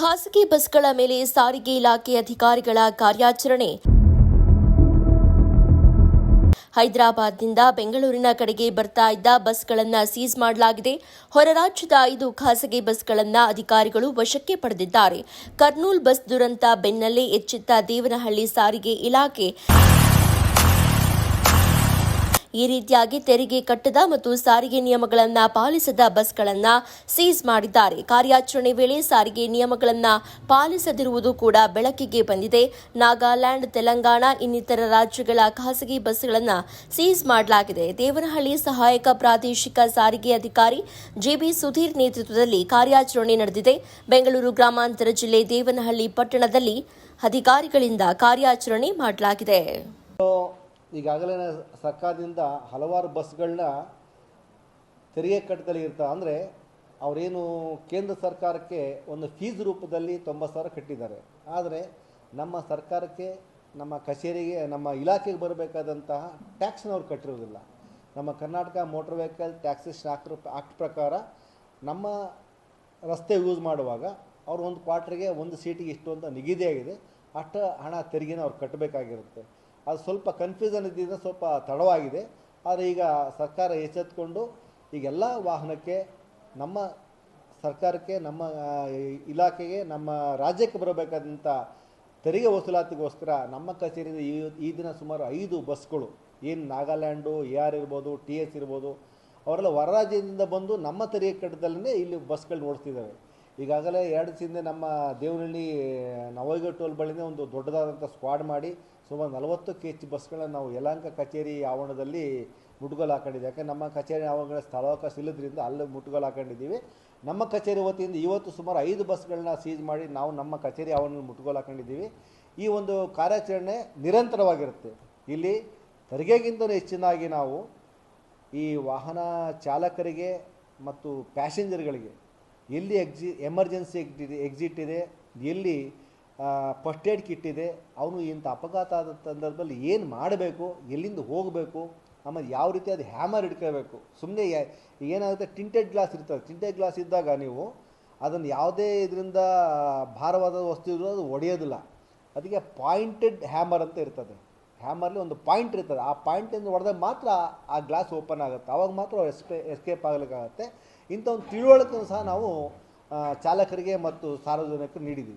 ಖಾಸಗಿ ಬಸ್ಗಳ ಮೇಲೆ ಸಾರಿಗೆ ಇಲಾಖೆ ಅಧಿಕಾರಿಗಳ ಕಾರ್ಯಾಚರಣೆ. ಹೈದರಾಬಾದ್ನಿಂದ ಬೆಂಗಳೂರಿನ ಕಡೆಗೆ ಬರ್ತಾ ಇದ್ದ ಬಸ್ಗಳನ್ನು ಸೀಸ್ ಮಾಡಲಾಗಿದೆ. ಹೊರ ರಾಜ್ಯದ ಐದು ಖಾಸಗಿ ಬಸ್ಗಳನ್ನು ಅಧಿಕಾರಿಗಳು ವಶಕ್ಕೆ ಪಡೆದಿದ್ದಾರೆ. ಕರ್ನೂಲ್ ಬಸ್ ದುರಂತ ಬೆನ್ನಲ್ಲೇ ಎಚ್ಚೆತ್ತ ದೇವನಹಳ್ಳಿ ಸಾರಿಗೆ ಇಲಾಖೆ. ಈ ರೀತಿಯಾಗಿ ತೆರಿಗೆ ಕಟ್ಟದ ಮತ್ತು ಸಾರಿಗೆ ನಿಯಮಗಳನ್ನು ಪಾಲಿಸದ ಬಸ್ಗಳನ್ನು ಸೀಸ್ ಮಾಡಿದ್ದಾರೆ. ಕಾರ್ಯಾಚರಣೆ ವೇಳೆ ಸಾರಿಗೆ ನಿಯಮಗಳನ್ನು ಪಾಲಿಸದಿರುವುದು ಕೂಡ ಬೆಳಕಿಗೆ ಬಂದಿದೆ. ನಾಗಾಲ್ಯಾಂಡ್, ತೆಲಂಗಾಣ, ಇನ್ನಿತರ ರಾಜ್ಯಗಳ ಖಾಸಗಿ ಬಸ್ಗಳನ್ನು ಸೀಸ್ ಮಾಡಲಾಗಿದೆ. ದೇವನಹಳ್ಳಿ ಸಹಾಯಕ ಪ್ರಾದೇಶಿಕ ಸಾರಿಗೆ ಅಧಿಕಾರಿ ಜಿಬಿ ಸುಧೀರ್ ನೇತೃತ್ವದಲ್ಲಿ ಕಾರ್ಯಾಚರಣೆ ನಡೆದಿದೆ. ಬೆಂಗಳೂರು ಗ್ರಾಮಾಂತರ ಜಿಲ್ಲೆ ದೇವನಹಳ್ಳಿ ಪಟ್ಟಣದಲ್ಲಿ ಅಧಿಕಾರಿಗಳಿಂದ ಕಾರ್ಯಾಚರಣೆ ಮಾಡಲಾಗಿದೆ. ಈಗಾಗಲೇ ಸರ್ಕಾರದಿಂದ ಹಲವಾರು ಬಸ್ಗಳನ್ನ ತೆರಿಗೆ ಕಟ್ಟದಲ್ಲಿ ಇರ್ತಾರೆ ಅಂದರೆ ಅವರೇನು ಕೇಂದ್ರ ಸರ್ಕಾರಕ್ಕೆ ಒಂದು ಫೀಸ್ ರೂಪದಲ್ಲಿ ತೊಂಬತ್ತು ಸಾವಿರ ಕಟ್ಟಿದ್ದಾರೆ. ಆದರೆ ನಮ್ಮ ಸರ್ಕಾರಕ್ಕೆ, ನಮ್ಮ ಕಚೇರಿಗೆ, ನಮ್ಮ ಇಲಾಖೆಗೆ ಬರಬೇಕಾದಂತಹ ಟ್ಯಾಕ್ಸ್ನ ಅವ್ರು ಕಟ್ಟಿರೋದಿಲ್ಲ. ನಮ್ಮ Karnataka motor vehicle taxation act act ಪ್ರಕಾರ ನಮ್ಮ ರಸ್ತೆ ಯೂಸ್ ಮಾಡುವಾಗ ಅವರು ಒಂದು ಕ್ವಾರ್ಟ್ರಿಗೆ ಒಂದು ಸೀಟಿಗೆ ಇಷ್ಟು ಅಂತ ನಿಗದಿಯಾಗಿದೆ. ಅಷ್ಟು ಹಣ ತೆರಿಗೆನ ಅವ್ರು ಕಟ್ಟಬೇಕಾಗಿರುತ್ತೆ. ಅದು ಸ್ವಲ್ಪ ಕನ್ಫ್ಯೂಷನ್ ಇದ್ದಿದ್ದರಿಂದ ಸ್ವಲ್ಪ ತಡವಾಗಿದೆ. ಆದರೆ ಈಗ ಸರ್ಕಾರ ಎಚ್ಚೆತ್ಕೊಂಡು ಈಗೆಲ್ಲ ವಾಹನಕ್ಕೆ ನಮ್ಮ ಸರ್ಕಾರಕ್ಕೆ, ನಮ್ಮ ಇಲಾಖೆಗೆ, ನಮ್ಮ ರಾಜ್ಯಕ್ಕೆ ಬರಬೇಕಾದಂಥ ತೆರಿಗೆ ವಸೂಲಾತಿಗೋಸ್ಕರ ನಮ್ಮ ಕಚೇರಿಯಿಂದ ಈ ಈ ದಿನ ಸುಮಾರು ಐದು ಬಸ್ಗಳು ಏನು ನಾಗಾಲ್ಯಾಂಡು, ಎ ಆರ್ ಇರ್ಬೋದು, ಟಿ ಎಸ್ ಇರ್ಬೋದು, ಅವರೆಲ್ಲ ಹೊರ ರಾಜ್ಯದಿಂದ ಬಂದು ನಮ್ಮ ತೆರಿಗೆ ಕಟ್ಟದಲ್ಲೇ ಇಲ್ಲಿ ಬಸ್ಗಳು ಓಡಿಸ್ತಿದ್ದಾವೆ ಈಗಾಗಲೇ ಎರಡು ಹಿಂದೆ ನಮ್ಮ ದೇವನಹಳ್ಳಿ ನವೋಗ ಟೋಲ್ ಬಳಿನೇ ಒಂದು ದೊಡ್ಡದಾದಂಥ ಸ್ಕ್ವಾಡ್ ಮಾಡಿ ಸುಮಾರು ನಲವತ್ತು ಕೆ ಎಚ್ ಬಸ್ಗಳನ್ನ ನಾವು ಯಲಹಂಕ ಕಚೇರಿ ಆವರಣದಲ್ಲಿ ಮುಟ್ಗೋಲು ಹಾಕೊಂಡಿದ್ದೀವಿ ಯಾಕೆ ನಮ್ಮ ಕಚೇರಿ ಆವರಣ ಸ್ಥಳಾವಕಾಶ ಇಲ್ಲದ್ರಿಂದ ಅಲ್ಲಿ ಮುಟ್ಗೋಲು ಹಾಕೊಂಡಿದ್ದೀವಿ. ನಮ್ಮ ಕಚೇರಿ ವತಿಯಿಂದ ಇವತ್ತು ಸುಮಾರು ಐದು ಬಸ್ಗಳನ್ನ ಸೀಜ್ ಮಾಡಿ ನಾವು ನಮ್ಮ ಕಚೇರಿ ಆವರಣದಲ್ಲಿ ಮುಟ್ಗೋಲು ಹಾಕೊಂಡಿದ್ದೀವಿ. ಈ ಒಂದು ಕಾರ್ಯಾಚರಣೆ ನಿರಂತರವಾಗಿರುತ್ತೆ. ಇಲ್ಲಿ ತೆರಿಗೆಗಿಂತಲೂ ಹೆಚ್ಚಿನಾಗಿ ನಾವು ಈ ವಾಹನ ಚಾಲಕರಿಗೆ ಮತ್ತು ಪ್ಯಾಸೆಂಜರ್ಗಳಿಗೆ ಎಲ್ಲಿ ಎಕ್ಸಿ ಎಮರ್ಜೆನ್ಸಿ ಎಕ್ಸಿಟ್ ಎಕ್ಸಿಟ್ ಇದೆ, ಎಲ್ಲಿ ಫಸ್ಟ್ ಏಡ್ ಕಿಟ್ ಇದೆ, ಅವನು ಇಂಥ ಅಪಘಾತ ಆದ ಸಂದರ್ಭದಲ್ಲಿ ಏನು ಮಾಡಬೇಕು, ಎಲ್ಲಿಂದ ಹೋಗಬೇಕು, ಆಮೇಲೆ ಯಾವ ರೀತಿ ಅದು ಹ್ಯಾಮರ್ ಇಟ್ಕೋಬೇಕು ಸುಮ್ಮನೆ ಏನಾಗುತ್ತೆ ಟಿಂಟೆಡ್ ಗ್ಲಾಸ್ ಇರ್ತದೆ. ಟಿಂಟೆಡ್ ಗ್ಲಾಸ್ ಇದ್ದಾಗ ನೀವು ಅದನ್ನು ಯಾವುದೇ ಇದರಿಂದ, ಭಾರವಾದ ವಸ್ತು ಇದ್ರೂ ಅದು ಒಡೆಯೋದಿಲ್ಲ. ಅದಕ್ಕೆ ಪಾಯಿಂಟೆಡ್ ಹ್ಯಾಮರ್ ಅಂತ ಇರ್ತದೆ. ಹ್ಯಾಮರ್ಲಿ ಒಂದು ಪಾಯಿಂಟ್ ಇರ್ತದೆ. ಆ ಪಾಯಿಂಟಿಂದ ಹೊಡೆದಾಗ ಮಾತ್ರ ಆ ಗ್ಲಾಸ್ ಓಪನ್ ಆಗುತ್ತೆ. ಆವಾಗ ಮಾತ್ರ ಎಸ್ಪೇ ಎಸ್ಕೇಪ್ ಆಗಲಿಕ್ಕಾಗತ್ತೆ. ಇಂಥ ಒಂದು ತಿಳುವಳಿಕೆಯನ್ನು ಸಹ ನಾವು ಚಾಲಕರಿಗೆ ಮತ್ತು ಸಾರ್ವಜನಿಕರು ನೀಡಿದ್ದೀವಿ.